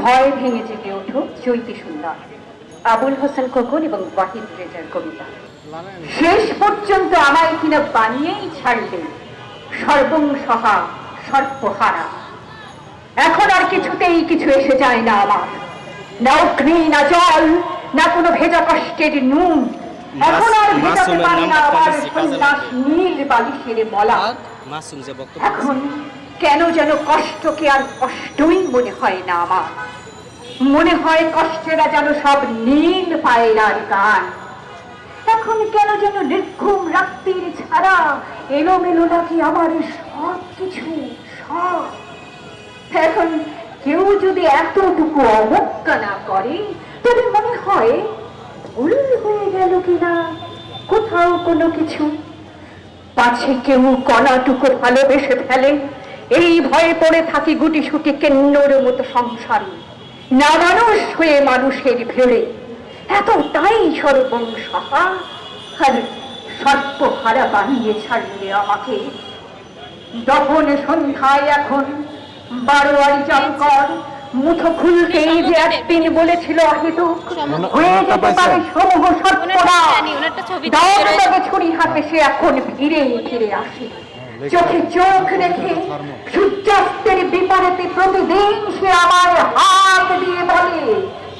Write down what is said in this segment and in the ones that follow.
ভয় ভেঙে জেগে ওঠো চৈতি সুন্দর। আবুল হোসেন খোকন এবং ওয়াহিদ রেজার কবিতা। শেষ পর্যন্ত আমায় কিনা বানিয়েই ছাড়লে সর্বং সহা সর্বহারা এখন আর কিছুতেই কিছু এসে যায় না আমার। না অগ্নি না জল না কোনো ভেজা কষ্টের নুন। এখন আর ভেজাতে পারে না আমার সন্ন্যাস নীল বালিশের মলা। এখন কেন যেন কষ্টকে আর কষ্টই মনে হয় না আমার। মনে হয় কষ্টেরা যেন সব নীল পায়রার গান। এখন কেন যেন নির্ঘুম রাত্রির ছাড়া এলোমেলো নাকি আমার সব কিছু সব। এখন কেউ যদি এতটুকু অবজ্ঞা না করে, তবে মনে হয় ভুল হয়ে গেল কিনা? কোথাও কোনো কিছু? পাছে কেউ কণাটুকু ভালোবেসে ফেলে এই ভয়ে পড়ে থাকি গুটি সুটি কেন্নর মতো সংসারে। না মানুষ হয়ে মানুষের ভিড়ে। এতটাই সর্বংসহা আর সর্বহারা বানিয়ে ছাড়লে আমাকে? দহন সন্ধ্যায় এখন বারোয়ারি জঙ্কর মুঠো খুলতেই যে একদিন বলেছিল অহেতুক হয়ে যেতে পারে সমূহ দাও তবে ছুরি হাতে সে এখন ফিরে ফিরে আসে। চোখে চোখ রেখে সূর্যাস্তের বিপরীতে প্রতিদিন সে আমার হাত দিয়ে বলে,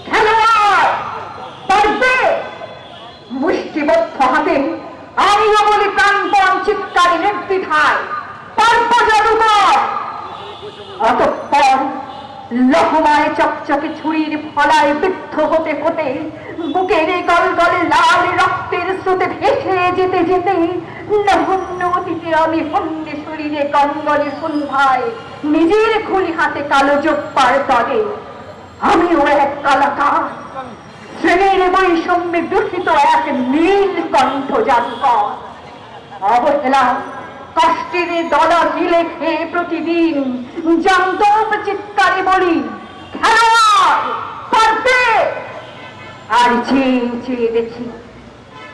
খেলোয়াড়, পারবে? মুষ্টিবদ্ধ হাতে বলি প্রাণপণ চিৎকারে নির্দ্বিধায় পারব জাদুকর অতঃপর লহমায় চকচকে ছুরির ফলায় বৃদ্ধ হতে হতে, বুকের গল গলে লাল রক্তের স্রোতে ভেসে যেতে যেতে আমি হন্যে শরীরে সন্ধ্যায় নিজের খুলি হাতে কালো জোপ্পার তলে আমিও এক কালাকার, শ্রেণির বৈষম্যে দূষিত এক নীল কণ্ঠ জাদুকর অবহেলা কষ্টের দলা মিলে খেয়ে প্রতিদিন জন্তব চিৎকারে বলি, খেলোয়াড় আর চেয়ে চেয়ে দেখি,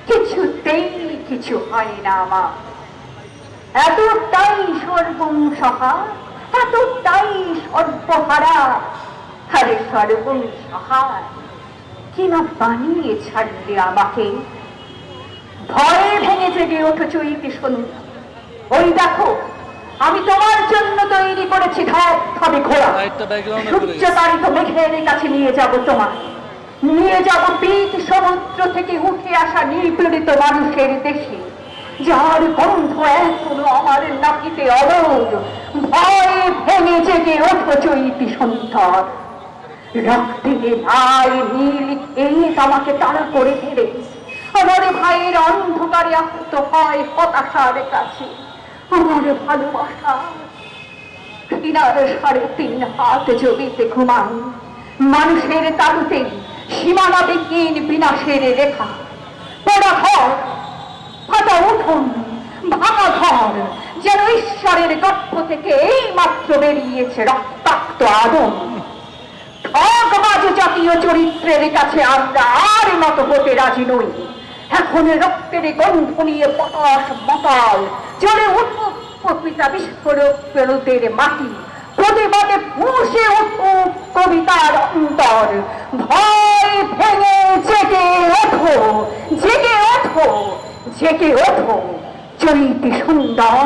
কিছুতেই কিছু হয় না আমার। এতটাই সর্বংসহা এতটাই সর্বহারা, আরে সর্বংসহা কিনা বানিয়ে ছাড়লে আমাকে? ভয়ে ভেঙে জেগে ওঠো চৈতি সন্ধ্যা। ওই দেখো আমি তোমার জন্য তৈরি করেছি ধপ ঘোড়া। সূর্য তারিত মেঘের কাছে নিয়ে যাব তোমার। নিয়ে যাব পীত সমুদ্র থেকে উঠে আসা নিপীড়িত মানুষের দেশে। যার গন্ধ এখনও আমার নাকিতে অবধ ভয়ে ভেঙে জেগে ওঠো চৈতি সন্ধ্যার রক্তে লাল নীল এই আমাকে তাড়া করে ফেলে আমার ভাইয়ের অন্ধকারে আহত হয় হতাশার কাছে। আমার ভালোবাসা। কিনার সাড়ে তিন হাত জমিতে ঘুমান। মানুষের তালুতে সীমানা বিহীন বিনাশের রেখা। পোড়া ঘর, ফাটা উঠোন, ভাঙা ঘর, যেন ঈশ্বরের গর্ভ থেকে এই মাত্র বেরিয়েছে রক্তাক্ত আদম ঠকবাজ জাতীয় চরিত্রের কাছে আমরা আর মতো হতে রাজি নই। এখন রক্তের গন্ধ নিয়ে পটাশ মতাল জলে উঠব কবিতা বিস্ফোরক পেরুদের মাটি। প্রতিবাদে পুষে উঠুক কবিতার অন্তর। ভয় ভেঙে জেগে ওঠো জেগে ওঠো জেগে ওঠো চরিত্র সুন্দর।